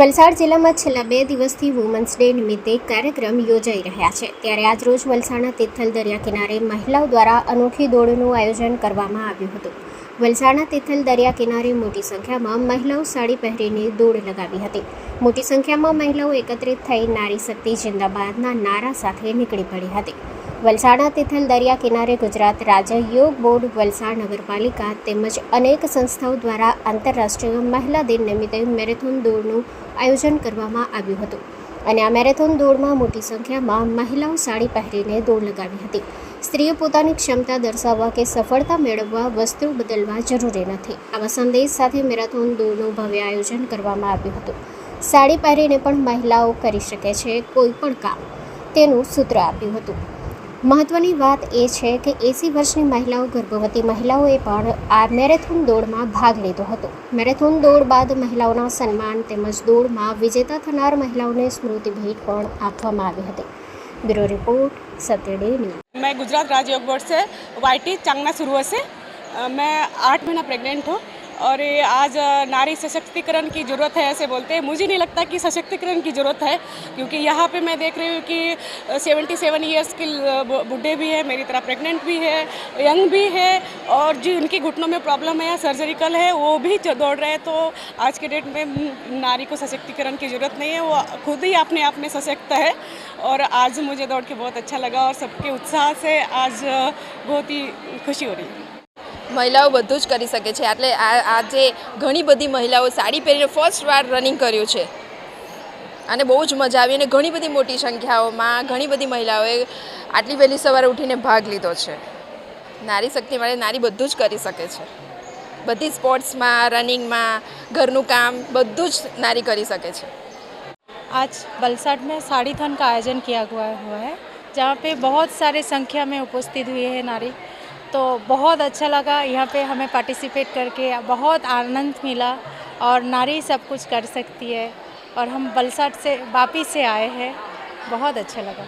વલસાડ જિલ્લામાં છેલ્લા બે દિવસથી વુમન્સ ડે નિમિત્તે કાર્યક્રમ યોજાઈ રહ્યા છે. ત્યારે આજરોજ વલસાડના તિથલ દરિયા કિનારે મહિલાઓ દ્વારા અનોખી દોડનું આયોજન કરવામાં આવ્યું હતું. વલસાડના તિથલ દરિયા કિનારે મોટી સંખ્યામાં મહિલાઓ સાડી પહેરીને દોડ લગાવી હતી. મોટી સંખ્યામાં મહિલાઓ એકત્રિત થઈ નારી શક્તિ જિંદાબાદના નારા સાથે નીકળી પડી હતી. વલસાડના તિથલ દરિયા કિનારે ગુજરાત રાજ્ય યોગ બોર્ડ વલસાડ નગરપાલિકા તેમજ અનેક સંસ્થાઓ દ્વારા આંતરરાષ્ટ્રીય મહિલા દિન નિમિત્તે મેરેથોન દોડનું આયોજન કરવામાં આવ્યું હતું. અને આ મેરેથોન દોડમાં મોટી સંખ્યામાં મહિલાઓ સાડી પહેરીને દોડ લગાવી હતી. સ્ત્રીઓ પોતાની ક્ષમતા દર્શાવવા કે સફળતા મેળવવા વસ્તુ બદલવા જરૂરી નથી. આવા સંદેશ સાથે મેરેથોન દોડનું ભવ્ય આયોજન કરવામાં આવ્યું હતું. સાડી પહેરીને પણ મહિલાઓ કરી શકે છે કોઈ પણ કામ. તેનું સૂત્ર આપ્યું હતું. મહત્વની વાત એ છે કે એસી વર્ષની મહિલાઓ ગર્ભવતી મહિલાઓએ પણ આ મેરેથોન દોડમાં ભાગ લીધો હતો મેરેથોન દોડ બાદ મહિલાઓના સન્માન તેમજ દોડમાં વિજેતા થનાર મહિલાઓને સ્મૃતિ ભેટ પણ આપવામાં આવી હતી bureau report Satya day news मैं गुजरात राज्य योग बोर्ड से वाई चांगना शुरू से अ, मैं आठ महीना प्रेग्नेंट हूँ और ये आज नारी सशक्तिकरण की ज़रूरत है ऐसे बोलते हैं। मुझे नहीं लगता कि सशक्तिकरण की ज़रूरत है, क्योंकि यहाँ पे मैं देख रही हूँ कि सेवेंटी सेवन ईयर्स के बूढ़े भी हैं, मेरी तरह प्रेग्नेंट भी है यंग भी है और जो उनकी घुटनों में प्रॉब्लम है या सर्जरिकल है, वो भी दौड़ रहे हैं। तो आज के डेट में नारी को सशक्तिकरण की ज़रूरत नहीं है, वो खुद ही अपने आप में सशक्त है और आज मुझे दौड़ के बहुत अच्छा लगा और सबके उत्साह से आज बहुत ही खुशी हो रही है। મહિલાઓ બધું જ કરી શકે છે એટલે આ આજે ઘણી બધી મહિલાઓ સાડી પહેરીને ફર્સ્ટ વાર રનિંગ કર્યું છે અને બહુ જ મજા આવી અને ઘણી બધી મોટી સંખ્યાઓમાં ઘણી બધી મહિલાઓએ આટલી વહેલી સવારે ઉઠીને ભાગ લીધો છે નારી શક્તિ માટે નારી બધું જ કરી શકે છે બધી સ્પોર્ટ્સમાં રનિંગમાં ઘરનું કામ બધું જ નારી કરી શકે છે आज बलसाड में साड़ी थन का आयोजन किया हुआ हुआ है जहाँ पे बहुत सारे संख्या में उपस्थित हुए हैं नारी तो बहुत अच्छा लगा। यहाँ पे हमें पार्टिसिपेट करके बहुत आनंद मिला और नारी सब कुछ कर सकती है और हम बलसाट से वापिस से आए हैं। बहुत अच्छा लगा।